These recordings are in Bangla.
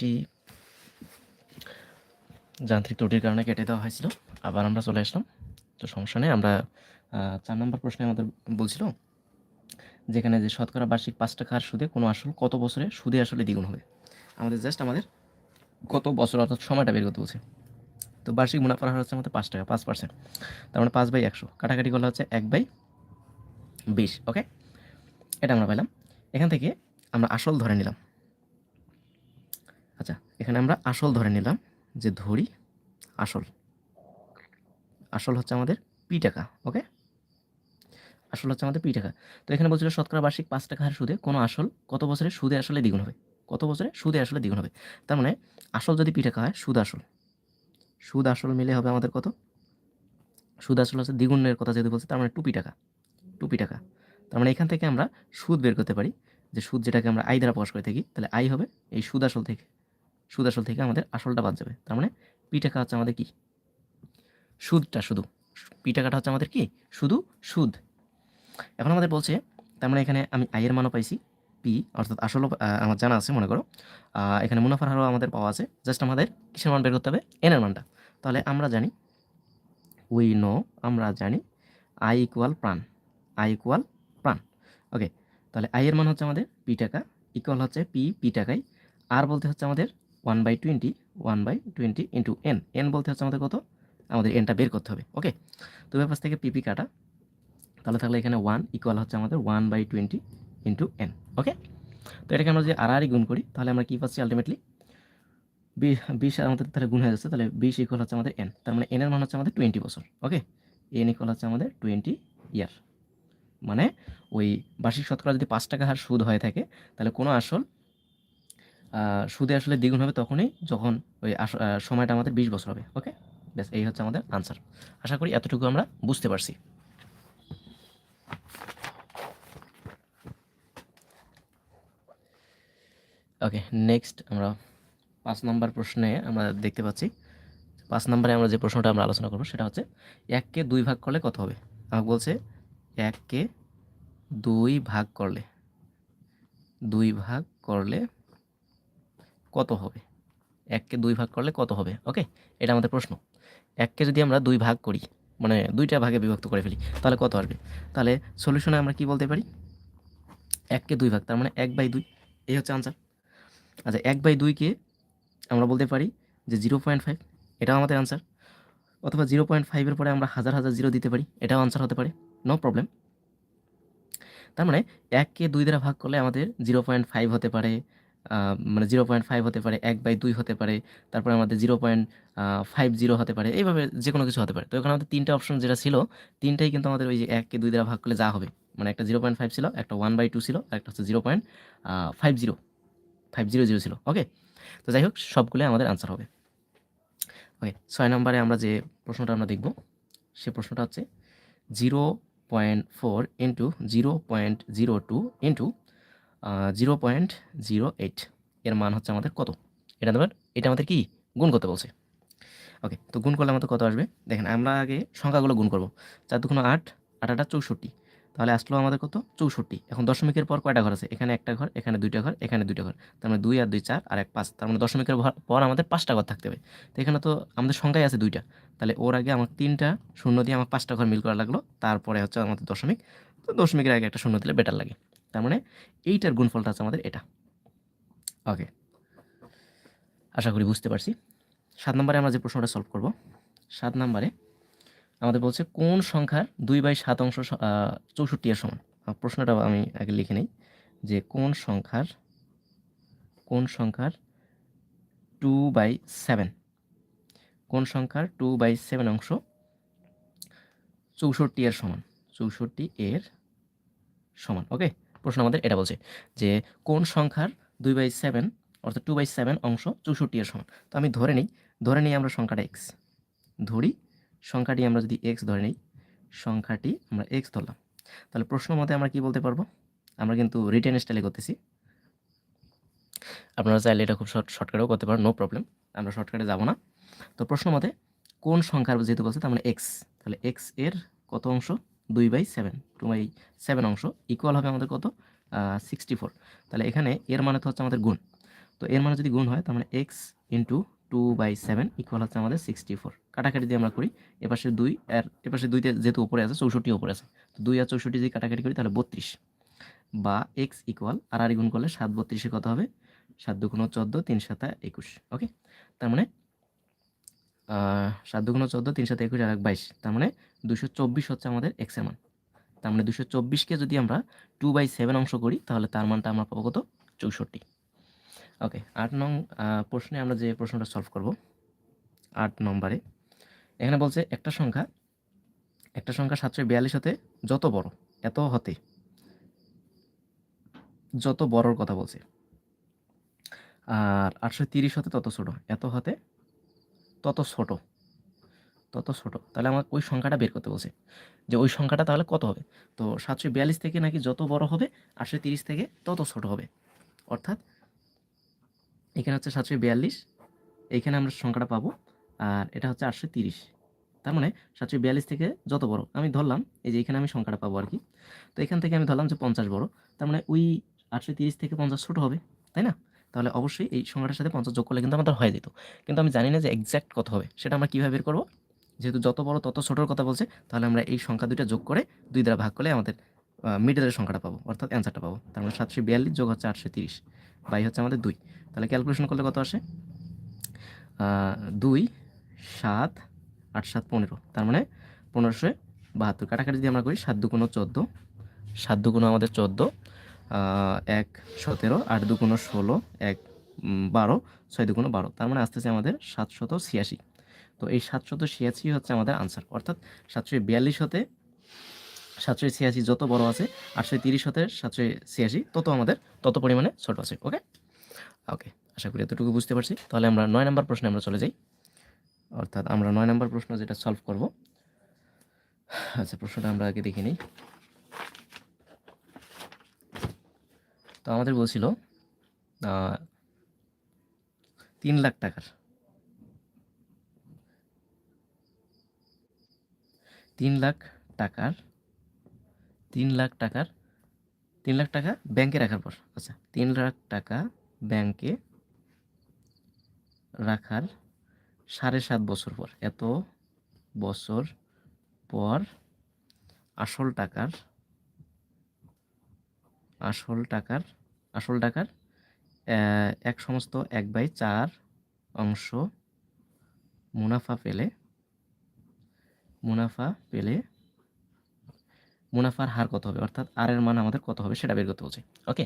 একটি যান্ত্রিক ত্রুটির কারণে কেটে দেওয়া হয়েছিল। আবার আমরা চলে আসলাম। তো সমস্যা নেই, আমরা চার নম্বর প্রশ্নে আমাদের বলছিল যেখানে যে শতকরা বার্ষিক পাঁচ টাকার সুদে কোনো আসল কত বছরে সুদে আসলে দ্বিগুণ হবে? আমাদের জাস্ট আমাদের কত বছর অর্থাৎ সময়টা বের করতে বলছে। তো বার্ষিক মুনাফার হার হচ্ছে আমাদের পাঁচ টাকা, পাঁচ পার্সেন্ট। তার মানে পাঁচ বাই একশো। কাটাকাটি করলে হচ্ছে এক বাই বিশ, ওকে? এটা আমরা পেলাম এখান থেকে আমরা আসল ধরে নিলাম। আচ্ছা এখানে আমরা আসল ধরে নিলাম যে ধরি আসল। আসল হচ্ছে আমাদের পি টাকা ওকে আসল হচ্ছে আমাদের পি টাকা। তো এখানে বলছিল শতকরা বার্ষিক পাঁচ টাকা হার সুদে কোনো আসল কত বছরে সুদে আসলে দ্বিগুণ হবে? কত বছরে সুদে আসলে দ্বিগুণ হবে? তার মানে আসল যদি পি টাকা হয়, সুদ আসল। সুদ আসল মিলে হবে আমাদের কত? সুদ আসল হচ্ছে দ্বিগুণের কথা যদি বলছে, তার মানে টুপি টাকা টুপি টাকা। তার মানে এখান থেকে আমরা সুদ বের করতে পারি, যে সুদ যেটাকে আমরা আই দ্বারা প্রকাশ করে থাকি, তাহলে আই হবে এই সুদ আসল থেকে। সুদ আসল থেকে আমাদের আসলটা বাদ যাবে। তার মানে পি টাকা হচ্ছে আমাদের কি? সুদটা শুধু। পি টাকাটা হচ্ছে আমাদের কি? শুধু সুদ। এখন আমাদের বলছে, তার মানে এখানে আমি আয়ের মানও পাইছি, পি, অর্থাৎ আসলও আমার জানা আছে, মনে করো। এখানে মুনাফার হারও আমাদের পাওয়া আছে। জাস্ট আমাদের কিসের মান বের করতে হবে? এনের মানটা। তাহলে আমরা জানি উই নো আমরা জানি আই ইকুয়াল প্রাণ। আই ইকুয়াল প্রাণ। ওকে তাহলে আই এর মান হচ্ছে আমাদের পি টাকা ইকুয়াল হচ্ছে পি পি টাকায়। আর বলতে হচ্ছে আমাদের one by twenty one by twenty into N N বলতে হচ্ছে আমাদের কত? আমাদের এনটা বের করতে হবে ওকে তো ব্যাপার থেকে পিপি কাটা, তাহলে থাকলে এখানে ওয়ান ইকুয়াল হচ্ছে আমাদের one by twenty into N okay তো এটাকে আমরা যদি আরই গুণ করি, তাহলে আমরা কী পাচ্ছি আলটিমেটলি বিশ আমাদের তাহলে গুণ হয়ে যাচ্ছে, তাহলে বিশ ইকুয়াল হচ্ছে আমাদের এন তার মানে এনের মান হচ্ছে আমাদের টোয়েন্টি বছর ওকে এন ইকুয়াল হচ্ছে আমাদের টোয়েন্টি ইয়ার মানে ওই বার্ষিক শতকরা যদি পাঁচ টাকা হার সুদ হয়ে থাকে, তাহলে কোনো আসল সুদে আসলে দ্বিগুণ হবে তখনই যখন ওই সময়টা আমাদের বিশ বছর হবে ওকে ব্যাস এই হচ্ছে আমাদের আনসার আশা করি এতটুকু আমরা বুঝতে পারছি। ওকে নেক্সট আমরা পাঁচ নম্বর প্রশ্নে আমরা দেখতে পাচ্ছি। পাঁচ নম্বরে আমরা যে প্রশ্নটা আমরা আলোচনা করব সেটা হচ্ছে, এককে দুই ভাগ করলে কত হবে? আমাকে বলছে, এককে দুই ভাগ করলে, দুই ভাগ করলে কত হবে? এককে দুই ভাগ করলে কত হবে? ওকে এটা আমাদের প্রশ্ন। এককে যদি আমরা দুই ভাগ করি মানে দুইটা ভাগে বিভক্ত করে ফেলি, তাহলে কত আসবে? তাহলে সলিউশনে আমরা কি বলতে পারি? এককে দুই ভাগ, তার মানে এক বাই দুই। এই হচ্ছে আনসার আচ্ছা এক বাই দুইকে আমরা বলতে পারি যে জিরো পয়েন্ট ফাইভ। এটাও আমাদের আনসার অথবা জিরো পয়েন্ট ফাইভের পরে আমরা হাজার হাজার জিরো দিতে পারি। এটাও আনসার হতে পারে। নো প্রবলেম তার মানে এককে দুই দ্বারা ভাগ করলে আমাদের জিরো পয়েন্ট ফাইভ হতে পারে। মানে জিরো পয়েন্ট ফাইভ হতে পারে, এক বাই দুই হতে পারে, তারপরে আমাদের জিরো পয়েন্ট ফাইভ জিরো হতে পারে, এইভাবে যে কোনো কিছু হতে পারে। তো এখানে আমাদের তিনটা অপশন যেটা ছিল, তিনটাই কিন্তু আমাদের ওই যে এককে দুই দ্বারা ভাগ করলে যা হবে। মানে একটা জিরো পয়েন্ট ফাইভ ছিল, একটা ওয়ান বাই টু ছিল, আর একটা হচ্ছে zero point five zero five zero zero ছিল ওকে তো যাই হোক, সবগুলোই আমাদের আনসার হবে। ওকে ছয় নম্বরে আমরা যে প্রশ্নটা আমরা দেখব, সে প্রশ্নটা হচ্ছে zero point four into zero point zero two into zero point zero eight এর মান হচ্ছে আমাদের কত? এটা দেবেন এটা আমাদের কি? গুণ করতে বলছে। ওকে তো গুণ করলে আমাদের কত আসবে? দেখেন, আমরা আগে সংখ্যাগুলো গুণ করব। চার দুগুণ আট আট আটা চৌষট্টি। তাহলে আসলো আমাদের কত? চৌষট্টি। এখন দশমিকের পর কয়টা ঘর আছে? এখানে একটা ঘর, এখানে দুইটা ঘর, এখানে দুইটা ঘর। তার মানে দুই আর দুই চার, আর এক পাঁচ। তার মানে দশমিকের পর আমাদের পাঁচটা ঘর থাকতে হবে। তো এখানে তো আমাদের সংখ্যায় আছে দুইটা। তাহলে ওর আগে আমার তিনটা শূন্য দিয়ে আমার পাঁচটা ঘর মিল করা লাগল। তারপরে হচ্ছে আমাদের দশমিক। তো দশমিকের আগে একটা শূন্য দিলে বেটার লাগে। তার মানে এইটার গুণফলটা হচ্ছে আমাদের এটা। ওকে আশা করি বুঝতে পারছি। সাত নম্বরে আমরা যে প্রশ্নটা সলভ করব, সাত নম্বরে আমাদের বলছে কোন সংখ্যার দুই বাই সাত অংশ চৌষট্টি এর সমান? প্রশ্নটা আমি আগে লিখে নেই। যে কোন সংখ্যার কোন সংখ্যার টু বাই সেভেন কোন সংখ্যার টু বাই সেভেন অংশ চৌষট্টি এর সমান? চৌষট্টি এর সমান ওকে প্রশ্ন আমাদের এটা বলছে যে কোন সংখ্যার দুই বাই সেভেন অর্থাৎ টু বাই সেভেন অংশ চৌষট্টি এর সমান। তো আমি ধরে নিই ধরে নিই আমরা সংখ্যাটা এক্স ধরি, সংখ্যাটি আমরা যদি এক্স ধরে নিই, সংখ্যাটি আমরা এক্স ধরলাম। তাহলে প্রশ্ন মতে আমরা কি বলতে পারব? আমরা কিন্তু রিটেন স্টাইলে করতেছি। আপনারা চাইলে এটা খুব শর্ট শর্টকাটেও করতে পারেন নো প্রবলেম আমরা শর্টকাটে যাব না। তো প্রশ্ন মতে কোন সংখ্যার যেহেতু বলছে তার মানে এক্স তাহলে এক্সের কত অংশ? দুই by seven two by seven অংশ ইকুয়াল হবে আমাদের কত? সিক্সটি ফোর তাহলে এখানে এর মানে তো হচ্ছে আমাদের গুণ। তো এর মানে যদি গুণ হয়, তার মানে x into two by seven equal হচ্ছে আমাদের সিক্সটি ফোর কাটাকাটি দিয়ে আমরা করি, এপাশে দুই আর এপাশে দুইতে যেহেতু উপরে আছে চৌষট্টি উপরে আছে। তো দুই আর চৌষট্টি যদি কাটাকাটি করি, তাহলে বত্রিশ। বা এক্স ইকুয়াল আর আর গুণ করলে সাত বত্রিশে কত হবে? সাত দুগুণ চোদ্দ, তিন সাতা একুশ। ওকে তার মানে সাত দুগুণ চোদ্দ, তিন সাথে একুশ আর এক বাইশ। তার মানে দুশো চব্বিশ হচ্ছে আমাদের এক্সের মান। তার মানে দুশো চব্বিশকে যদি আমরা টু বাই সেভেন অংশ করি, তাহলে তার মানটা আমরা পাবো কত? চৌষট্টি। ওকে, আট নং প্রশ্নে আমরা যে প্রশ্নটা সলভ করব, আট নম্বরে, এখানে বলছে একটা সংখ্যা একটা সংখ্যা সাতশো বিয়াল্লিশ হতে যত বড়, এত হতে, যত বড়র কথা বলছে। আর আটশো তিরিশ হতে তত ছোট, এত হতে তত ছোট। তত ছোট। তাহলে আমার ওই সংখ্যাটা বের করতে বলছে যে ওই সংখ্যাটা তাহলে কত হবে? তো সাতশো বিয়াল্লিশ থেকে নাকি যত বড় হবে, আটশো তিরিশ থেকে তত ছোট হবে। অর্থাৎ এখানে হচ্ছে সাতশো বিয়াল্লিশ এইখানে আমরা সংখ্যাটা পাবো, আর এটা হচ্ছে আটশো তিরিশ। তার মানে সাতশো বিয়াল্লিশ থেকে যত বড়, আমি ধরলাম এই যে এখানে আমি সংখ্যাটা পাবো আর কি। তো এখান থেকে আমি ধরলাম যে পঞ্চাশ বড়, তার মানে ওই আটশো তিরিশ থেকে পঞ্চাশ ছোট হবে, তাই না? তাহলে অবশ্যই এই সংখ্যাটার সাথে পঞ্চাশ যোগ করলে কিন্তু আমাদের হয়ে যেত। কিন্তু আমি জানি না যে এক্স্যাক্ট কত হবে, সেটা আমরা কীভাবে বের করব? যেহেতু যত বড় তত ছোটোর কথা বলছে, তাহলে আমরা এই সংখ্যা দুইটা যোগ করে দুই দ্বারা ভাগ করলে আমাদের মিডলের সংখ্যাটা পাবো, অর্থাৎ অ্যান্সারটা পাবো। তার মানে সাতশো বিয়াল্লিশ যোগ হচ্ছে আটশো তিরিশ, বাই হচ্ছে আমাদের দুই। তাহলে ক্যালকুলেশন করলে কত আসে? দুই, সাত, আট, সাত, পনেরো। তার মানে পনেরোশো বাহাত্তর। কাটাকাটি যদি আমরা করি, সাত দুগুণ চোদ্দ, সাত দুগুণ আমাদের চোদ্দ এক সতেরো, আট দুগুণ ষোলো, এক বারো, ছয় দুগুণ বারো। তার মানে আসতেছে আমাদের সাতশত ছিয়াশি। তো এই সাতশত ছিয়াশি হচ্ছে আমাদের আনসার অর্থাৎ সাতশো বিয়াল্লিশ হতে সাতশো ছিয়াশি যত বড় আছে আটশো তিরিশ হতে সাতশো ছিয়াশি তত আমাদের তত পরিমাণে ছোট আছে ওকে ওকে আশা করি এতটুকু বুঝতে পারছি। তাহলে আমরা নয় নম্বর প্রশ্নে আমরা চলে যাই। অর্থাৎ আমরা নয় নম্বর প্রশ্ন যেটা সলভ করব। আচ্ছা প্রশ্নটা আমরা আগে দেখে নিই। তো আমাদের বলছিল তিন লাখ টাকার। তিন লাখ টাকার, তিন লাখ টাকার, তিন লাখ টাকা ব্যাংকে রাখার পর। আচ্ছা তিন লাখ টাকা ব্যাংকে রাখার সাড়ে সাত বছর পর, এত বছর পর আসল টাকার আসল টাকার আসল টাকার এক সমস্ত এক বাই চার অংশ মুনাফা পেলে মুনাফা পেলে মুনাফার হার কত হবে? অর্থাৎ আর এর মান আমাদের কত হবে সেটা বের করতে বলছে। ওকে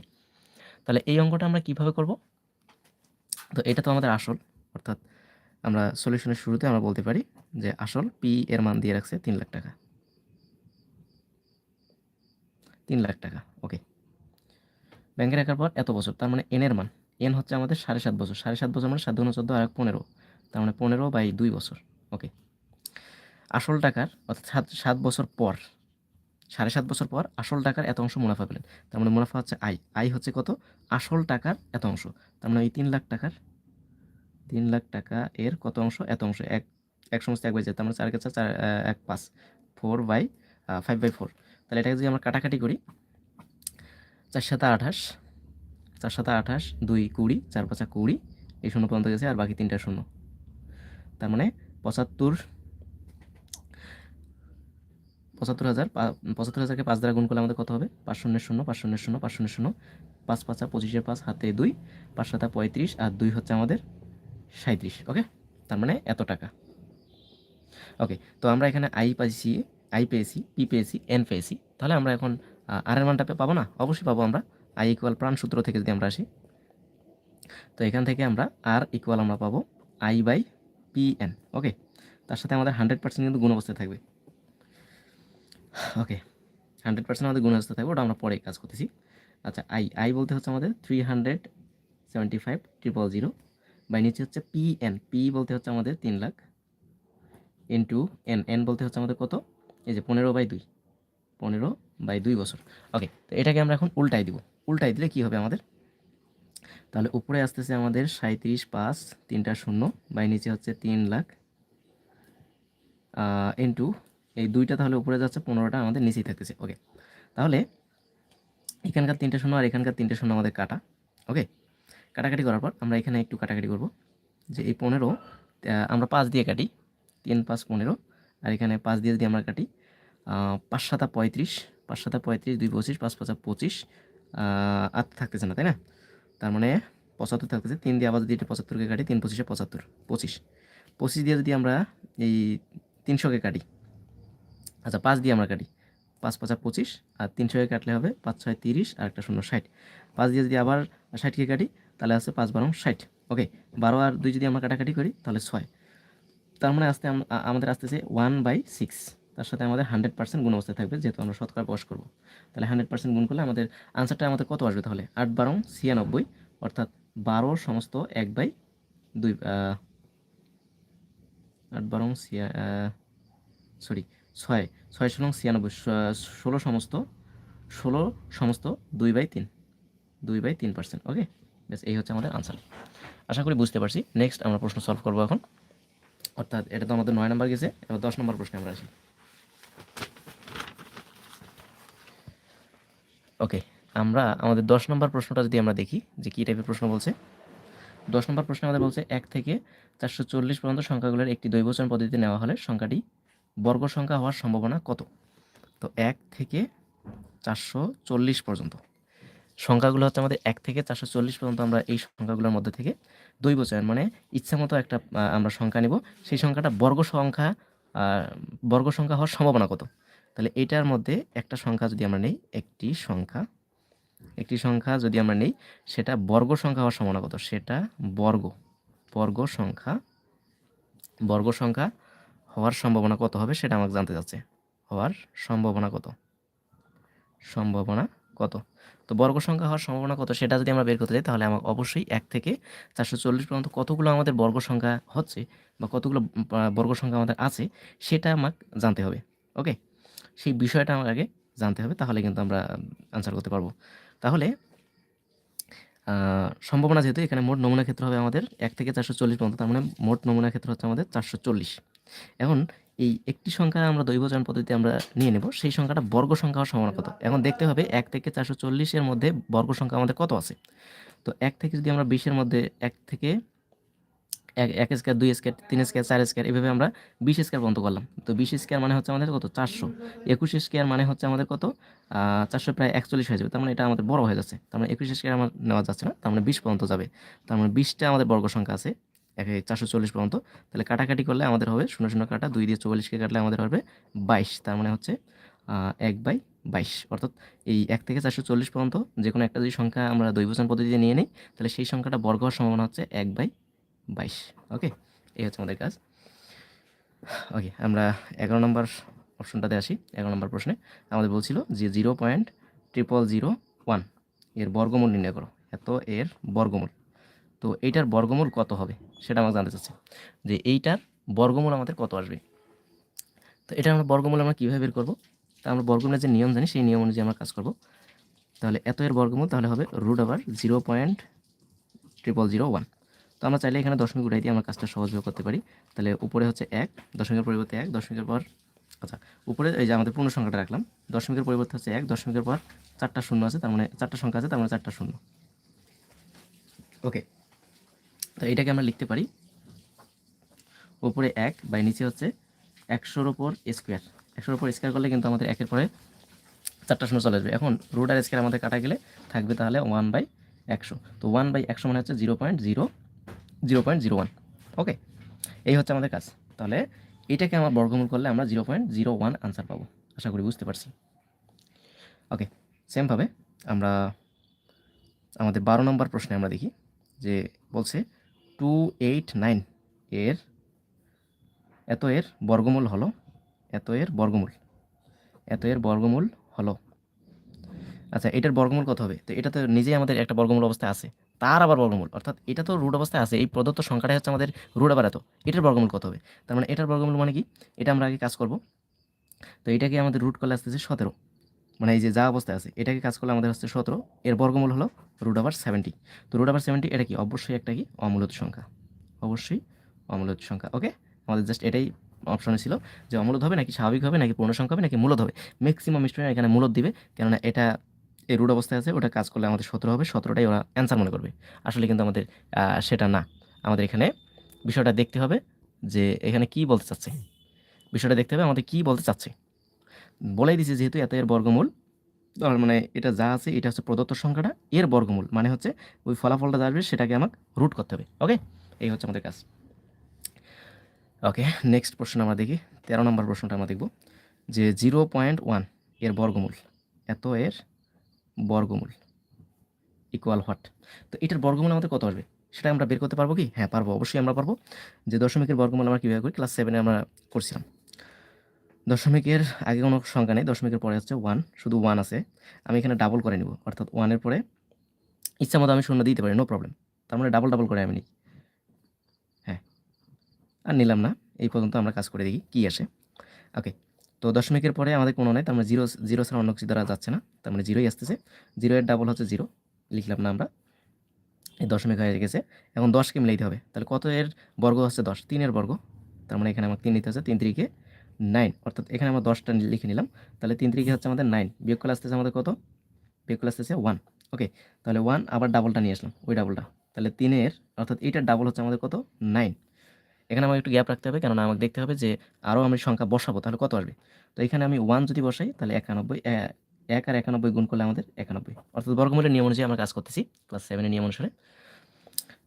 তাহলে এই অঙ্কটা আমরা কীভাবে করব? তো এটা তো আমাদের আসল। অর্থাৎ আমরা সলিউশনের শুরুতে আমরা বলতে পারি যে আসল পি এর মান দিয়ে রাখছে তিন লাখ টাকা। তিন লাখ টাকা। ওকে ব্যাংকে রাখার পর এত বছর, তার মানে এন এর মান। এন হচ্ছে আমাদের সাড়ে সাত বছর। সাড়ে সাত বছর মানে সাত দুগুণ চোদ্দ আর এক পনেরো। তার মানে পনেরো বাই দুই বছর। ওকে আসল টাকার অর্থাৎ সাত সাত বছর পর, সাড়ে সাত বছর পর আসল টাকার এত অংশ মুনাফা পেলেন। তার মানে মুনাফা হচ্ছে আই আই হচ্ছে কত? আসল টাকার এত অংশ। তার মানে ওই তিন লাখ টাকার, তিন লাখ টাকা এর কত অংশ? এত অংশ। এক এক সমস্ত এক বাই চার। তার মানে চার কাছে চার এক পাঁচ। Four by five by four. তাহলে এটাকে যদি আমরা কাটাকাটি করি, চার সাথে আঠাশ, চার সাথে আঠাশ, দুই কুড়ি, চার পাঁচা কুড়ি, এই শূন্য পর্যন্ত গেছে আর বাকি তিনটা শূন্য। তার মানে পঁচাত্তর পঁচাত্তর হাজার পঁচাত্তর হাজারকে পাঁচ দ্বারা গুণ করলে আমাদের কত হবে? পাঁচ শূন্য শূন্য, পাঁচ শূন্য শূন্য, পাঁচ শূন্য শূন্য। পাঁচ পাঁচা পঁচিশের পাঁচ, হাতে দুই। পাঁচ সাতা পঁয়ত্রিশ আর দুই হচ্ছে আমাদের সাঁত্রিশ ওকে? তার মানে এত টাকা। ওকে, তো আমরা এখানে আই পাইছি, আই পেয়েছি, পি পেয়েছি, এন পেয়েছি। তাহলে আমরা এখন আর এর মানটা পাবো না? অবশ্যই পাবো আমরা। আই ইকুয়াল প্রাণ সূত্র থেকে যদি আমরা আসি। তো এখান থেকে আমরা আর ইকুয়াল আমরা পাবো I by P N, okay? তার সাথে আমাদের হান্ড্রেড পার্সেন্ট কিন্তু গুণ অবস্থায় থাকবে। ওকে হান্ড্রেড পার্সেন্ট আমাদের গুণ অবস্থা থাকবে, ওটা আমরা পরে কাজ করতেছি। আচ্ছা আই আই বলতে হচ্ছে আমাদের three hundred seventy five triple zero by নিচে হচ্ছে পি এন পি বলতে হচ্ছে আমাদের তিন লাখ ইন্টু এন এন বলতে হচ্ছে আমাদের কত? এই যে পনেরো বাই দুই, পনেরো বাই দুই বছর। ওকে তো এটাকে আমরা এখন উল্টাই দিব। উল্টাই দিলে কি হবে আমাদের? তাহলে উপরে আসতেছে আমাদের সাঁত্রিশ পাঁচ তিনটা শূন্য বাই নিচে হচ্ছে তিন লাখ ইন্টু এই দুইটা তাহলে উপরে যাচ্ছে, পনেরোটা আমাদের নিচেই থাকতেছে ওকে তাহলে এখানকার তিনটে শূন্য আর এখানকার তিনটে শূন্য আমাদের কাটা ওকে কাটাকাটি করার পর আমরা এখানে একটু কাটাকাটি করব, যে এই পনেরো আমরা পাঁচ দিয়ে কাটি, তিন পাঁচ পনেরো, আর এখানে পাঁচ দিয়ে যদি আমরা কাটি পাঁচ সাতা পঁয়ত্রিশ, পাঁচ সাতা পঁয়ত্রিশ, দুই পঁচিশ, পাঁচ পাঁচা পঁচিশ আর থাকতেছে না, তাই না? তার মানে পঁচাত্তর থাকতেছে, তিন দিয়ে আবার যদি এটা পঁচাত্তরকে কাটি, তিন পঁচিশে পঁচাত্তর, পঁচিশ। পঁচিশ দিয়ে যদি আমরা এই তিনশোকে কাটি আচ্ছা পাঁচ দিয়ে আমরা কাটি। পাঁচ পাঁচা পঁচিশ, আর তিনশোকে কাটলে হবে পাঁচ ছয় তিরিশ, আর একটা শূন্য ষাট। পাঁচ দিয়ে যদি আবার ষাটকে কাটি, তাহলে আছে পাঁচ বারো ষাট। ওকে, বারো আর দুই যদি আমরা কাটাকাটি করি, তাহলে ছয়। তার মানে আসতে আমাদের আসতেছে ওয়ান বাই সিক্স। তার সাথে আমাদের হান্ড্রেড পার্সেন্ট গুণ অবস্থায় থাকবে, যেহেতু আমরা শতকরা প্রকাশ করব। তাহলে হান্ড্রেড পার্সেন্ট গুণ করলে আমাদের আনসারটা আমাদের কত আসবে তাহলে? আট বারো ছিয়ানব্বই, অর্থাৎ বারো সমস্ত এক বাই দুই আট বারো সরি ছয় ছয় ষোলো ছিয়ানব্বই ষোলো সমস্ত ষোলো সমস্ত দুই বাই তিন, দুই বাই তিন পার্সেন্ট ওকে ব্যাস এই হচ্ছে আমাদের আনসার আশা করি বুঝতে পারছি। নেক্সট আমরা প্রশ্ন সলভ করব এখন। অর্থাৎ এটা তো আমাদের নয় নম্বর গেছে, এবার দশ নম্বর প্রশ্নে আমরা আসি। ওকে আমরা আমাদের দশ নম্বর প্রশ্নটা যদি আমরা দেখি, যে কী টাইপের প্রশ্ন বলছে? দশ নম্বর প্রশ্নে আমাদের বলছে, এক থেকে চারশো চল্লিশ পর্যন্ত সংখ্যাগুলোর একটি দৈবচন পদ্ধতিতে নেওয়া হলে সংখ্যাটি বর্গ সংখ্যা হওয়ার সম্ভাবনা কত? তো এক থেকে চারশো চল্লিশ পর্যন্ত। সংখ্যাগুলো হচ্ছে আমাদের এক থেকে চারশো চল্লিশ পর্যন্ত আমরা এই সংখ্যাগুলোর মধ্যে থেকে দৈব চয়ন মানে ইচ্ছা মতো একটা আমরা সংখ্যা নিব। সেই সংখ্যাটা বর্গ সংখ্যা বর্গ সংখ্যা হওয়ার সম্ভাবনা কত? তাহলে এটার মধ্যে একটা সংখ্যা যদি আমরা নেই, একটি সংখ্যা একটি সংখ্যা যদি আমরা নেই, সেটা বর্গ সংখ্যা হওয়ার সম্ভাবনা কত? সেটা বর্গ বর্গ সংখ্যা বর্গ সংখ্যা হওয়ার সম্ভাবনা কত হবে সেটা আমাকে জানতে চাচ্ছে। হওয়ার সম্ভাবনা কত? সম্ভাবনা কত? তো বর্গ সংখ্যা হওয়ার সম্ভাবনা কত সেটা যদি আমরা বের করতে যাই তাহলে আমাকে অবশ্যই এক থেকে চারশো চল্লিশ পর্যন্ত কতগুলো আমাদের বর্গ সংখ্যা হচ্ছে বা কতগুলো বর্গ সংখ্যা আমাদের আছে সেটা আমাকে জানতে হবে, ওকে? সেই বিষয়টা আমার আগে জানতে হবে, তাহলে কিন্তু আমরা আনসার করতে পারব। তাহলে সম্ভাবনা যেহেতু এখানে মোট নমুনা ক্ষেত্র হবে আমাদের এক থেকে চারশো চল্লিশ পর্যন্ত, তার মানে মোট নমুনা ক্ষেত্র হচ্ছে আমাদের চারশো চল্লিশ। এখন এই একটি সংখ্যা আমরা দৈবচয়ন পদ্ধতিতে আমরা নিয়ে নেব, সেই সংখ্যাটা বর্গ সংখ্যা সম্ভাবনা কত? এখন দেখতে হবে এক থেকে চারশো চল্লিশের মধ্যে বর্গ সংখ্যা আমাদের কত আছে? তো এক থেকে যদি আমরা বিশের মধ্যে এক থেকে এক এক স্কোয়ার দুই স্কোয়ার তিন স্কোয়ার চার স্কোয়ার এভাবে আমরা বিশ স্কোয়ার পর্যন্ত করলাম। তো বিশ স্কোয়ার মানে হচ্ছে আমাদের কত? চারশো। একুশ স্কোয়ার মানে হচ্ছে আমাদের কত? চারশো প্রায় একচল্লিশ হয়ে যাবে, তার মানে এটা আমাদের বড় হয়ে যাচ্ছে। তার মানে একুশ স্কোয়ার আমার নেওয়া যাচ্ছে না, তার মানে বিশ পর্যন্ত যাবে। তার মানে বিশটা আমাদের বর্গ সংখ্যা আছে। চারশো চল্লিশ পর্যন্ত। তাহলে কাটাকাটি করলে আমাদের হবে, শূন্য শূন্য কাটা, দুই দিয়ে চল্লিশকে কাটলে আমাদের হবে বাইশ। তার মানে হচ্ছে এক বাই বাইশ। অর্থাৎ এই এক থেকে চারশো চল্লিশ পর্যন্ত যে কোনো একটা যদি সংখ্যা আমরা দৈবচন পদ্ধতিতে নিয়ে নিই, তাহলে সেই সংখ্যাটা বর্গ হওয়ার সম্ভাবনা হচ্ছে এক বাই বাইশ। ওকে? এই হচ্ছে আমাদের কাজ। ওকে, আমরা এগারো নম্বর অপশনটাতে আসি, এগারো নম্বর প্রশ্নে। আমাদের বলছিল যে zero point triple zero one, এর বর্গমূল নির্ণয় করো। এত এর বর্গমূল। তো এইটার বর্গমূল কত হবে? সেটা আমাকে জানতে চাচ্ছে। যে এইটার বর্গমূল আমাদের কত আসবে? তো এটা আমরা বর্গমূল আমরা কীভাবে বের করব? তা আমরা বর্গমূলের যে নিয়ম জানি, সেই নিয়ম অনুযায়ী আমরা কাজ করব। তাহলে এত এর বর্গমূল তাহলে হবে রুট আবার zero point triple zero one তো আমরা চাইলে এখানে দশমিক উঠাই দিয়ে আমরা কাজটা সহজভাবে করতে পারি। তাহলে উপরে হচ্ছে এক, দশমিকের পরিবর্তে এক, দশমিকের পর আচ্ছা উপরে এই যে আমাদের পূর্ণ সংখ্যাটা রাখলাম। দশমিকের পরিবর্তে হচ্ছে এক, দশমিকের পর চারটা শূন্য আছে, তার মানে চারটা সংখ্যা আছে, তার মানে চারটা শূন্য। ওকে তো এটাকে আমরা লিখতে পারি উপরে এক বাই নিচে হচ্ছে একশোর ওপর স্কোয়ার। একশোর ওপর স্কোয়ার করলে কিন্তু আমাদের একের পরে চারটা শূন্য চলে আসবে। এখন রুট আর স্কোয়ার আমাদের কাটা গেলে থাকবে তাহলে ওয়ান বাই একশো। তো ওয়ান বাই একশো মানে হচ্ছে zero point zero zero point zero one. Okay? এই হচ্ছে আমাদের কাজ। তাহলে এটাকে আমরা বর্গমূল করলে আমরা zero point zero one answer পাবো। আশা করি বুঝতে পারছি। ওকে, সেমভাবে আমরা আমাদের বারো নম্বর প্রশ্নে আমরা দেখি যে বলছে টু এইট নাইন এর, এত এর বর্গমূল হলো, এত এর বর্গমূল, এত এর বর্গমূল হলো। আচ্ছা এটার বর্গমূল কত হবে? তো এটা তো নিজেই আমাদের একটা বর্গমূল অবস্থায় আছে, তার আবার বর্গমূল, অর্থাৎ এটা তো রুট অবস্থায় আছে, এই প্রদত্ত সংখ্যাটাই হচ্ছে আমাদের রুট আবার এত, এটার বর্গমূল কত হবে? তার মানে এটার বর্গমূল মানে কি? এটা আমরা আগে কাজ করব, তো এটাকে আমাদের রুট করলে আসতেছে সতেরো। মানে এই যে যা অবস্থায় আছে, এটাকে কাজ করলে আমাদের হচ্ছে সতেরো। এর বর্গমূল হলো রুট আবার সেভেন্টি তো রুট আবার সেভেন্টি এটা কি? অবশ্যই একটা কি? অমূলত সংখ্যা। অবশ্যই অমূলত সংখ্যা ওকে আমাদের জাস্ট এটাই অপশনে ছিল যে অমূলত হবে নাকি স্বাভাবিক হবে, নাকি পূর্ণ সংখ্যা হবে, নাকি মূলত হবে? ম্যাক্সিমাম স্টুডেন্ট এখানে মূলত দিবে, কেননা এটা এই রুট অবস্থায় আছে, ওটা কাজ করলে আমাদের সতেরো হবে, সতেরোটাই ওরা অ্যান্সার মনে করবে। আসলে কিন্তু আমাদের সেটা না। আমাদের এখানে বিষয়টা দেখতে হবে যে এখানে কি বলতে চাচ্ছে? বিষয়টা দেখতে হবে আমাদের কি বলতে চাচ্ছে? বলেই দিছে যেহেতু এত এর বর্গমূল। মানে এটা যা আছে, এটা হচ্ছে প্রদত্ত সংখ্যাটা, এর বর্গমূল মানে হচ্ছে ওই ফলাফলটা যা আসবে সেটাকে আমাকে রুট করতে হবে ওকে এই হচ্ছে আমাদের কাজ। ওকে নেক্সট প্রশ্ন আমরা দেখি, তেরো নম্বর প্রশ্নটা আমরা দেখব, যে জিরো পয়েন্ট ওয়ানের বর্গমূল, এত এর বর্গমূল ইকুয়াল হোয়াট তো এটার বর্গমূল আমাদের কত আসবে? সেটা আমরা বের করতে পারব কি? হ্যাঁ পারব, অবশ্যই আমরা পারব। যে দশমিকের বর্গমূল আমরা কীভাবে করি? ক্লাস সেভেনে আমরা করছিলাম। দশমিকের আগে কোনো সংখ্যা নেই, দশমিকের পরে হচ্ছে ওয়ান শুধু ওয়ান আছে। আমি এখানে ডাবল করে নিব, অর্থাৎ ওয়ানের পরে ইচ্ছা মতো আমি শূন্য দিতে পারি নো প্রবলেম তার মানে ডাবল ডাবল করে আমি নিই। হ্যাঁ। আর নিলাম না, এই পর্যন্ত আমরা কাজ করে দেখি কী আসে। ওকে তো দশমিকের পরে আমাদের কোনো নেই, তার মানে জিরো জিরো ছাড়া অন্য কিছু দ্বারা যাচ্ছে না, তার মানে জিরোই আসতেছে। জিরো এর ডাবল হচ্ছে জিরো লিখলাম না আমরা। এই দশমিক হয়ে গেছে, এখন দশকে মিলাইতে হবে। তাহলে কত এর বর্গ হচ্ছে দশ? তিনের বর্গ। তার মানে এখানে আমার তিন নিতে হচ্ছে, তিন তিরিকে নাইন। অর্থাৎ এখানে আমরা দশটা লিখে নিলাম। তাহলে তিন তিরিকে হচ্ছে আমাদের নাইন। বিয়োগ করে আসতেছে আমাদের কত? বিয়োগ করে আসতেছে ওয়ান। ওকে, তাহলে ওয়ান আবার ডাবলটা নিয়ে আসলাম, ওই ডাবলটা তাহলে তিনের, অর্থাৎ এইটার ডাবল হচ্ছে আমাদের কত? নাইন। এখানে আমাকে একটু গ্যাপ রাখতে হবে, কেননা আমাকে দেখতে হবে যে আরও আমি সংখ্যা বসাবো, তাহলে কত আসবে? তো এখানে আমি ওয়ান যদি বসাই, তাহলে একানব্বই এক আর একানব্বই গুণ করলে আমাদের একানব্বই। অর্থাৎ বর্গমূলের নিয়ম অনুযায়ী আমরা কাজ করতেছি ক্লাস সেভেনের নিয়ম অনুসারে।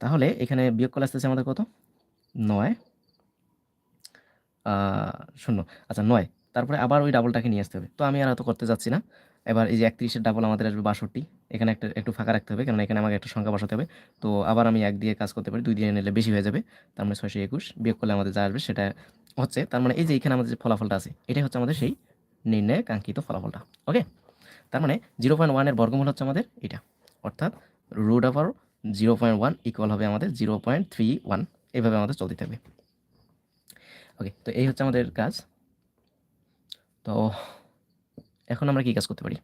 তাহলে এখানে বিয়োগ করলে আসতেছে আমাদের কত? নয়। শূন্য। আচ্ছা নয়। তারপরে আবার ওই ডাবলটাকে নিয়ে আসতে হবে। তো আমি আর এত করতে যাচ্ছি না। এবার এই যে একত্রিশের ডাবল আমাদের আসবে বাষট্টি। এখানে একটা, একটু ফাঁকা রাখতে হবে। কারণ এখানে আমাকে একটা সংখ্যা বসাতে হবে। তো আবার আমি এক দিয়ে কাজ করতে পারি। দুই দিয়ে নিলে বেশি হয়ে যাবে। তার মানে ছয়শো একুশ। বিয়োগ করলে আমাদের যা আসবে সেটা হচ্ছে, তার মানে এই যে এখানে আমাদের যে ফলাফলটা আছে, এটাই হচ্ছে আমাদের সেই নির্ণয় কাঙ্ক্ষিত ফলাফলটা। ওকে? তার মানে জিরো পয়েন্ট ওয়ানের বর্গমূল হচ্ছে আমাদের এটা। অর্থাৎ root over zero point one equal হবে আমাদের জিরো পয়েন্ট থ্রি ওয়ান এইভাবে আমাদের চলতে থাকবে। ওকে তো এই হচ্ছে আমাদের কাজ। তো এখন আমরা কি কাজ করতে পারি?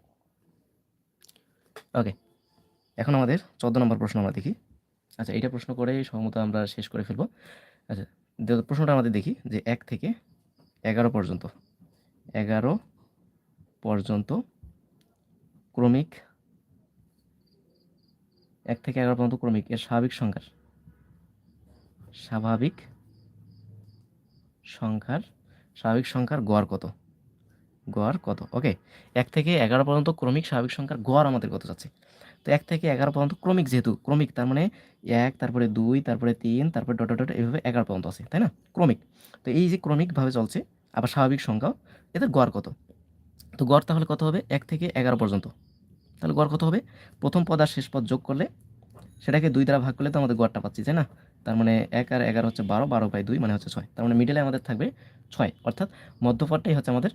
ওকে এখন আমাদের চোদ্দ নম্বর প্রশ্ন আমরা দেখি। আচ্ছা এইটা প্রশ্ন করে সম্ভবত আমরা শেষ করে ফেলব। আচ্ছা প্রশ্নটা আমাদের দেখি যে এক থেকে এগারো পর্যন্ত এগারো পর্যন্ত ক্রমিক, এক থেকে এগারো পর্যন্ত ক্রমিক এর স্বাভাবিক সংখ্যার, স্বাভাবিক সংখ্যার, স্বাভাবিক সংখ্যার গড় কত? গড় কত? ওকে এক থেকে এগারো পর্যন্ত ক্রমিক স্বাভাবিক সংখ্যার গড় আমাদের কত যাচ্ছে? তো এক থেকে এগারো পর্যন্ত ক্রমিক যেহেতু, ক্রমিক তার মানে এক, তারপরে দুই, তারপরে তিন, তারপরে ডট ডট এইভাবে এগারো পর্যন্ত আছে, তাই না? ক্রমিক। তো এই যে ক্রমিকভাবে চলছে, আবার স্বাভাবিক সংখ্যাও, এদের গড় কত? তো গড় তাহলে কত হবে? এক থেকে এগারো পর্যন্ত। তাহলে গড় কত হবে? প্রথম পদ আর শেষ পদ যোগ করলে, সেটাকে দুই দ্বারা ভাগ করলে তো আমাদের গড়টা পাচ্ছি, তাই না? তার মানে এক আর এগারো হচ্ছে বারো বারো বাই দুই মানে হচ্ছে ছয়। তার মানে মিডলে আমাদের থাকবে ছয়, অর্থাৎ মধ্যপদটাই হচ্ছে আমাদের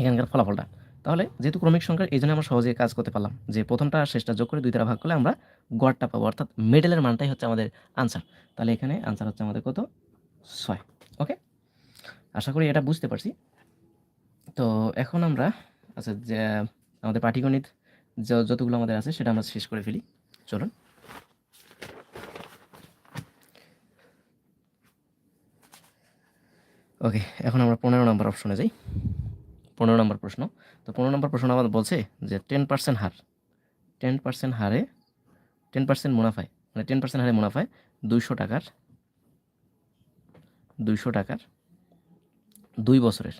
এখানকার ফলাফলটা। তাহলে যেহেতু ক্রমিক সংখ্যার, এই জন্য আমরা সহজে কাজ করতে পারলাম যে প্রথমটা শেষটা যোগ করে দুই দ্বারা ভাগ করলে আমরা গড়টা পাবো, অর্থাৎ মিডলের মানটাই হচ্ছে আমাদের আনসার তাহলে এখানে আনসার হচ্ছে আমাদের কত? ছয় ওকে আশা করি এটা বুঝতে পারছি। তো এখন আমরা আচ্ছা যে আমাদের পাটিগণিত যতগুলো আমাদের আছে সেটা আমরা শেষ করে ফেলি। চলুন। ওকে এখন আমরা পনেরো নম্বর অপশনে যাই। পনেরো নম্বর প্রশ্ন। তো পনেরো নম্বর প্রশ্ন আমাদের বলছে যে টেন পার্সেন্ট হার। টেন পার্সেন্ট হারে টেন পার্সেন্ট মুনাফায় মানে টেন পার্সেন্ট হারে মুনাফায় দুইশো টাকার দুইশো টাকার দুই বছরের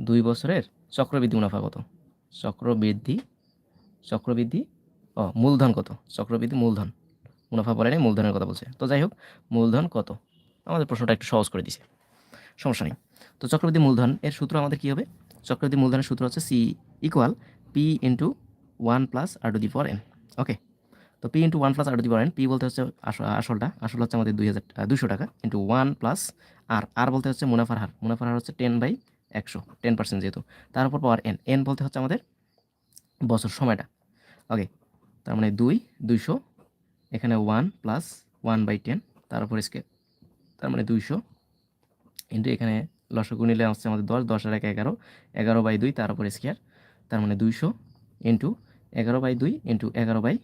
দুই বছরের চক্রবৃদ্ধি মুনাফা কত? চক্রবৃদ্ধি চক্রবৃদ্ধি, ও, মূলধন কত? চক্রবৃদ্ধি, মূলধন। মুনাফা বলে নাই, মূলধনের কথা বলছে। তো যাই হোক, মূলধন কত? আমাদের প্রশ্নটা একটু সহজ করে দিছে। সমস্যা নেই। তো চক্রবৃদ্ধি মূলধন এর সূত্র আমাদের কী হবে? চক্রবৃদ্ধি মূলধনের সূত্র হচ্ছে C equal P into one plus R to the for N okay তো P into one plus R to the for N P বলতে হচ্ছে আস- আসলটা। আসল হচ্ছে আমাদের দুই হাজার দুশো টাকা into one plus R R বলতে হচ্ছে মুনাফার হার। মুনাফার হার হচ্ছে টেন বাই একশো টেন পার্সেন্ট যেহেতু। তার উপর পাওয়ার এন এন বলতে হচ্ছে আমাদের বছর সময়টা ওকে তার মানে দুই, দুইশো, এখানে one plus one by ten তার উপর স্কেল তার মানে দুইশো ইন্টু এখানে লসগু নিলে আসছে আমাদের দশ দশ আর এক এগারো। এগারো বাই দুই তার উপর স্কোয়ার তার মানে দুইশো ইন্টু এগারো বাই দুই ইন্টু এগারো বাই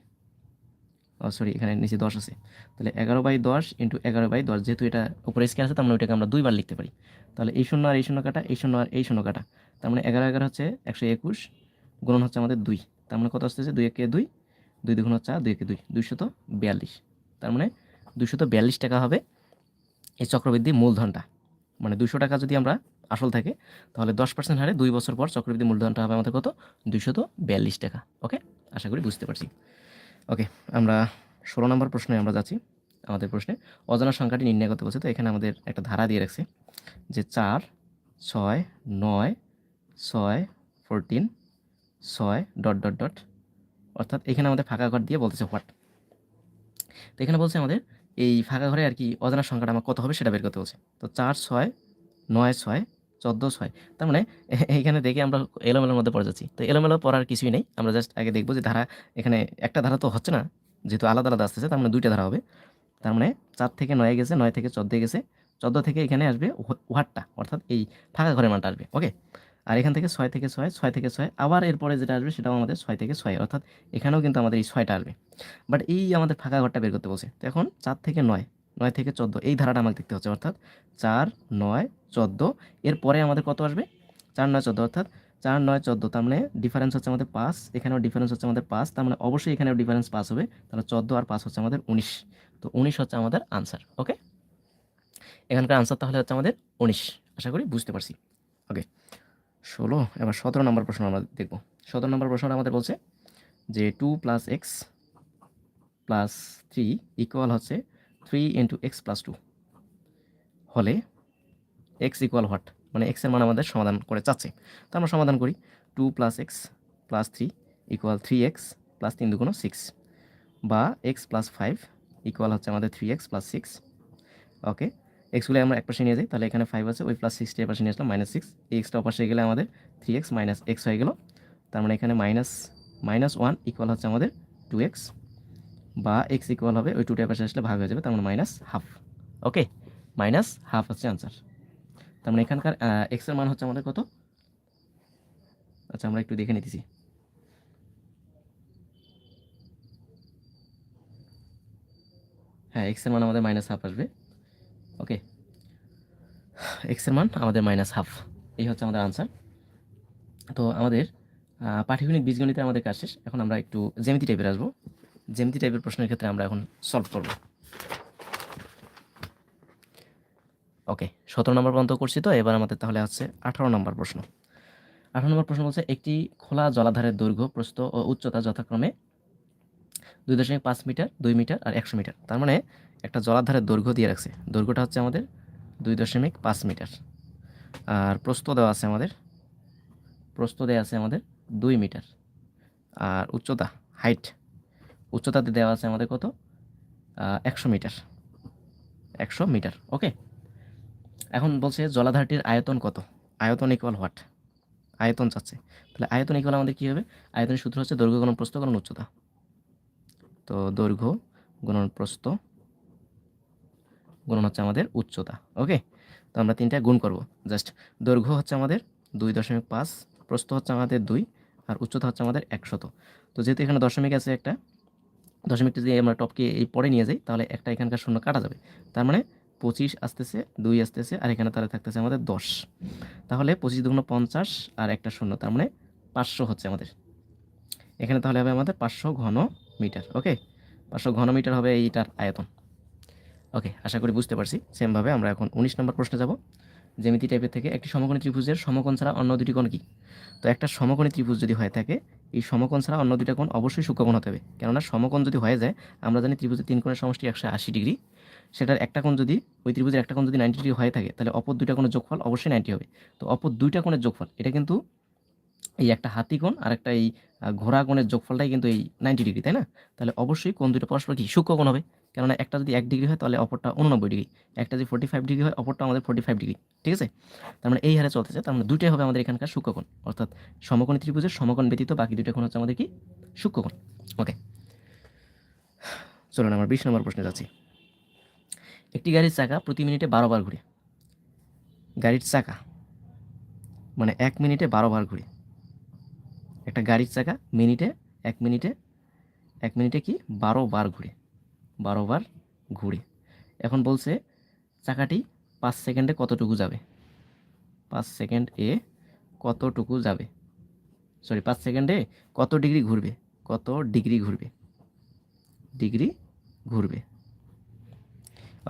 সরি এখানে নিচে দশ আছে। তাহলে এগারো বাই দশ ইন্টু এগারো বাই দশ, যেহেতু এটা উপরে স্কোয়ার আছে, তার মানে ওইটাকে আমরা দুইবার লিখতে পারি। তাহলে এই শূন্য আর এই শূন্য কাটা, এই শূন্য আর এই শূন্য কাটা, তার মানে এগারো এগারো হচ্ছে একশো একুশ গুণন হচ্ছে আমাদের দুই। তার মানে কত আসতেছে? দুই একে দুই দুই দুগুণ হচ্ছে দুই একে দুই, দুইশত বিয়াল্লিশ। তার মানে দুইশত বিয়াল্লিশ টাকা হবে এই চক্রবৃদ্ধি মূলধনটা। মানে দুশো টাকা যদি আমরা আসল থাকে, তাহলে দশ পার্সেন্ট হারে দুই বছর পর চক্রবৃদ্ধি মূলধনটা হবে আমাদের কত? দুইশত বিয়াল্লিশ টাকা ওকে আশা করি বুঝতে পারছি। ওকে আমরা ষোলো নম্বর প্রশ্নে আমরা যাচ্ছি, আমাদের প্রশ্নে। অজানা সংখ্যাটি নির্ণয় করতে বলছে, তো এখানে আমাদের একটা ধারা দিয়ে রাখছে যে চার, ছয়, নয়, ছয় ফোরটিন ছয় ডট ডট ডট অর্থাৎ এখানে আমাদের ফাঁকা ঘর দিয়ে বলতেছে হোয়াট তো এখানে বলছে আমাদের এই ফাঁকা ঘরে আর কি অজানা সংখ্যাটা আমার কত হবে সেটা বের করতে বলছে। তো চার ছয়, নয় ছয়, চোদ্দ ছয়। তার মানে এ- এইখানে দেখে আমরা এলোমেলোর মধ্যে পড়ে যাচ্ছি। তো এলোমেলো পড়ার কিছুই নেই। আমরা জাস্ট আগে দেখব যে ধারা এখানে একটা ধারা তো হচ্ছে না, যেহেতু আলাদা আলাদা আসতেছে, তার মানে দুইটা ধারা হবে। তার মানে চার থেকে নয় গেছে, নয় থেকে চোদ্দ গেছে। চোদ্দ থেকে এখানে আসবে ওয়াটটা অর্থাৎ এই ফাঁকা ঘরের মানটা আসবে ওকে আর এখান থেকে ছয় থেকে ছয় ছয় থেকে ছয়। আবার এরপরে যেটা আসবে সেটাও আমাদের ছয় থেকে ছয়, অর্থাৎ এখানেও কিন্তু আমাদের এই ছয়টা আসবে। বাট এই আমাদের ফাঁকা ঘরটা বের করতে বলছে। তো এখন চার থেকে নয় নয় থেকে চোদ্দ, এই ধারাটা আমাকে দেখতে হচ্ছে, অর্থাৎ চার, নয়, চোদ্দ। এরপরে আমাদের কত আসবে? চার, নয়, চোদ্দ, অর্থাৎ চার, নয়, চোদ্দ, তার মানে ডিফারেন্স হচ্ছে আমাদের পাঁচ, এখানেও ডিফারেন্স হচ্ছে আমাদের পাঁচ, তার মানে অবশ্যই এখানেও ডিফারেন্স পাঁচ হবে, তাহলে চোদ্দ আর পাঁচ হচ্ছে আমাদের উনিশ। তো উনিশ হচ্ছে আমাদের আনসার ওকে এখানকার আনসার তাহলে হচ্ছে আমাদের উনিশ, আশা করি বুঝতে পারছি ওকে ষোলো, এবার সতেরো নম্বর প্রশ্ন আমরা দেখব। সতেরো নম্বর প্রশ্নটা আমাদের বলছে যে two plus x plus three equal হচ্ছে three into x plus two হলে এক্স ইকুয়াল হোয়াট মানে এক্সের মান আমাদের সমাধান করে চাচ্ছে। তো আমরা সমাধান করি two plus x plus three equal three x plus তিন দুগুণ সিক্স বা এক্স প্লাস ফাইভ ইকুয়াল হচ্ছে আমাদের three x plus six okay এক্সগুলো আমরা এক পাশে নিয়ে যাই, তাহলে এখানে ফাইভ আছে, ওই প্লাস সিক্সটি পাশে নিয়ে আসলাম মাইনাস সিক্স এই এক্সটা অপাশে গেলে আমাদের থ্রি এক্স মাইনাস এক্স হয়ে গেল। তার মানে এখানে মাইনাস মাইনাস ওয়ান ইকুয়াল হচ্ছে আমাদের টু এক্স বা এক্স ইকুয়াল হবে, ওই টুটার পাশে আসলে ভাগ হয়ে যাবে, তার মানে minus half okay minus half হচ্ছে আনসার তার মানে এখানকার এক্সের মান হচ্ছে আমাদের কত? আচ্ছা আমরা একটু দেখে নিতেছি। হ্যাঁ এক্সের মান আমাদের মাইনাস হাফ আসবে। ওকে এক্সের মান আমাদের মাইনাস হাফ এই হচ্ছে আমাদের আনসার তো আমাদের পাটিগণিত বীজগণিতে আমাদের কাজ শেষ। এখন আমরা একটু জ্যামিতি টাইপের আসব। জ্যামিতি টাইপের প্রশ্নের ক্ষেত্রে আমরা এখন সলভ করব। ওকে সতেরো নম্বর পর্যন্ত করছি তো, এবার আমাদের তাহলে হচ্ছে আঠারো নম্বর প্রশ্ন। আঠারো নম্বর প্রশ্ন বলছে, একটি খোলা জলাধারের দৈর্ঘ্য, প্রস্থ ও উচ্চতা যথাক্রমে দুই দশমিক পাঁচ মিটার, দুই মিটার আর একশো মিটার। তার মানে একটা জলাধারের দৈর্ঘ্য দিয়ে রাখছে। দৈর্ঘ্যটা হচ্ছে আমাদের দুই দশমিক পাঁচ মিটার। আর প্রস্থ দেওয়া আছে আমাদের, প্রস্থ দেওয়া আছে আমাদের দুই মিটার। আর উচ্চতা হাইট উচ্চতাতে দেওয়া আছে আমাদের কত? একশো মিটার। একশো মিটার ওকে এখন বলছে জলাধারটির আয়তন কত? আয়তন ইকুয়াল হোয়াট আয়তন চাচ্ছে। তাহলে আয়তন ইকুয়াল আমাদের কী হবে? আয়তনের সূত্র হচ্ছে দৈর্ঘ্য গুণন প্রস্থ গুণন উচ্চতা। তো দৈর্ঘ্য, গুণন প্রস্থ। গুণন হচ্ছে আমাদের উচ্চতা, ওকে? তো আমরা তিনটা গুণ করব। জাস্ট দৈর্ঘ্য হচ্ছে আমাদের দুই দশমিক পাঁচ, প্রস্থ হচ্ছে আমাদের দুই, আর উচ্চতা হচ্ছে আমাদের একশত। তো যেহেতু এখানে দশমিক আছে একটা, দশমিকটা যদি আমরা টপকে এই পরে নিয়ে যাই, তাহলে একটা এখানকার শূন্য কাটা যাবে। তার মানে পঁচিশ আসতেছে, দুই আসতেছে, আর এখানে তাহলে থাকতেছে আমাদের দশ। তাহলে পঁচিশ দুগুণ পঞ্চাশ আর একটা শূন্য, তার মানে পাঁচশো হচ্ছে আমাদের। এখানে তাহলে হবে আমাদের পাঁচশো ঘন মিটার, ওকে? পাঁচশো ঘন মিটার হবে এইটার আয়তন। ওকে, আশা করি বুঝতে পারছি। সেমভাবে আমরা এখন উনিশ নম্বর প্রশ্নে যাব। জ্যামিতি টাইপের থেকে একটি সমকোণী ত্রিভুজের সমকোণ ছাড়া অন্য দুটি কোণ কী? তো একটা সমকোণী ত্রিভুজ যদি হয়ে থাকে, এই সমকোণ ছাড়া অন্য দুইটা কোণ অবশ্যই সূক্ষ্মকোণ হতে হবে। কেননা সমকোণ যদি হয়ে যায়, আমরা জানি ত্রিভুজের তিন কোণের সমষ্টি একশো আশি ডিগ্রি। সেটার একটা কোণ যদি, ওই ত্রিভুজের একটা কোণ যদি নাইনটি ডিগ্রি হয়ে থাকে, তাহলে অপর দুইটা কোণের যোগফল অবশ্যই নাইনটি হবে। তো অপর দুইটা কোণের যোগফল, এটা কিন্তু এই একটা হাতি কোণ আর একটা এই ঘোড়া কোণের যোগফলটাই কিন্তু এই নাইনটি ডিগ্রি তাই না? তাহলে অবশ্যই কোন দুটো পরস্পর কি সূক্ষ্মকোণ হবে। কেননা একটা যদি এক ডিগ্রি হয়, তাহলে অপরটা উননব্বই ডিগ্রি একটা যদি ফোর্টি ফাইভ ডিগ্রি হয় অপরটা আমাদের ফোর্টি ফাইভ ডিগ্রি ঠিক আছে? তার মানে এই হারে চলতেছে। তার মানে দুটোই হবে আমাদের এখানকার সূক্ষ্মকোণ অর্থাৎ সমকোণী ত্রিভুজের সমকোণ ব্যতীত বাকি দুটো কোণ হচ্ছে আমাদের কি? সূক্ষ্মকোণ ওকে চলুন আমার বিশ নম্বর প্রশ্নে যাচ্ছি। একটি গাড়ির চাকা প্রতি মিনিটে বারো বার ঘুরে। গাড়ির চাকা মানে এক মিনিটে বারো বার ঘুরে। একটা গাড়ির চাকা মিনিটে, এক মিনিটে এক মিনিটে কি বারো বার ঘুরে, বারো বার ঘুরে। এখন বলছে চাকাটি পাঁচ সেকেন্ডে কতটুকু যাবে? পাঁচ সেকেন্ড এ কতটুকু যাবে? সরি, পাঁচ সেকেন্ডে কত ডিগ্রি ঘুরবে? কত ডিগ্রি ঘুরবে? ডিগ্রি ঘুরবে।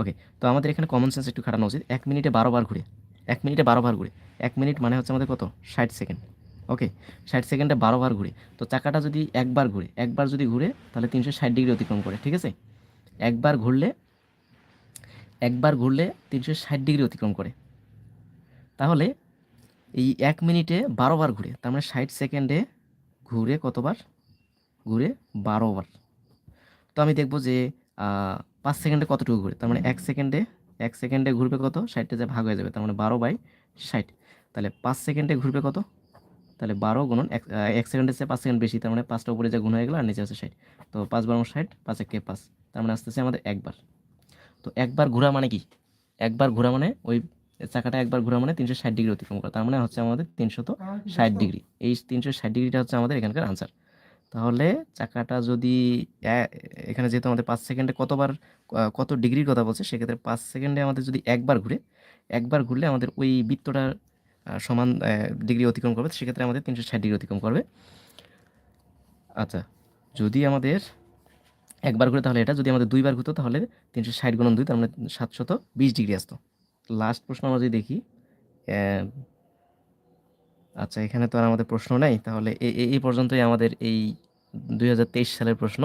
ওকে, তো আমাদের এখানে কমন সেন্স একটু খাটানো উচিত। এক মিনিটে বারো বার ঘুরে, এক মিনিটে বারো বার ঘুরে, এক মিনিট মানে হচ্ছে আমাদের কত? ষাট সেকেন্ড। ওকে ষাট সেকেন্ডে বারো বার ঘুরে। তো চাকাটা যদি একবার ঘুরে, একবার যদি ঘুরে, তাহলে তিনশো ষাট ডিগ্রি অতিক্রম করে, ঠিক আছে? একবার ঘুরলে একবার ঘুরলে তিনশো ষাট ডিগ্রি অতিক্রম করে। তাহলে এই এক মিনিটে বারো বার ঘুরে, তার মানে ষাট সেকেন্ডে ঘুরে কতবার? ঘুরে বারো বার। তো আমি দেখব যে পাঁচ সেকেন্ডে কতটুকু ঘুরে, তার মানে এক সেকেন্ডে এক সেকেন্ডে ঘুরবে কত? ষাটটা যে ভাগ হয়ে যাবে, তার মানে বারো বাই ষাট। তাহলে পাঁচ সেকেন্ডে ঘুরবে কত? তাহলে বারো গুণন এক এক সেকেন্ডের চেয়ে পাঁচ সেকেন্ড বেশি তার মানে পাঁচটা উপরে যা গুণ হয়ে গেলো আর নিচে আছে ষাট। তো পাঁচ বারো ষাট পাঁচ একে পাঁচ তার মানে আসতেছে আমাদের একবার। তো একবার ঘোরা মানে কি? একবার ঘোরা মানে ওই চাকাটা একবার ঘোরা মানে তিনশো ষাট ডিগ্রি অতিক্রম করা তার মানে হচ্ছে আমাদের তিনশত ষাট ডিগ্রি। এই তিনশো ষাট ডিগ্রিটা হচ্ছে আমাদের এখানকার আনসার তাহলে চাকাটা যদি এখানে যেহেতু আমাদের পাঁচ সেকেন্ডে কতবার কত ডিগ্রির কথা বলছে সেক্ষেত্রে পাঁচ সেকেন্ডে আমাদের যদি একবার ঘুরে একবার ঘুরলে আমাদের ওই বৃত্তটার আহ, সমান ডিগ্রি অতিক্রম করবে, সেক্ষেত্রে আমাদের তিনশো ষাট ডিগ্রি অতিক্রম করবে। আচ্ছা যদি আমাদের একবার ঘুরে তাহলে এটা, যদি আমাদের দুইবার ঘুরতো তাহলে তিনশো ষাট গুণন দুই, তার মানে সাতশত বিশ ডিগ্রি আসতো। লাস্ট প্রশ্ন আমরা যদি দেখি আচ্ছা এখানে তো আর আমাদের প্রশ্ন নেই, তাহলে এই পর্যন্তই আমাদের এই দু হাজার তেইশ সালের প্রশ্ন।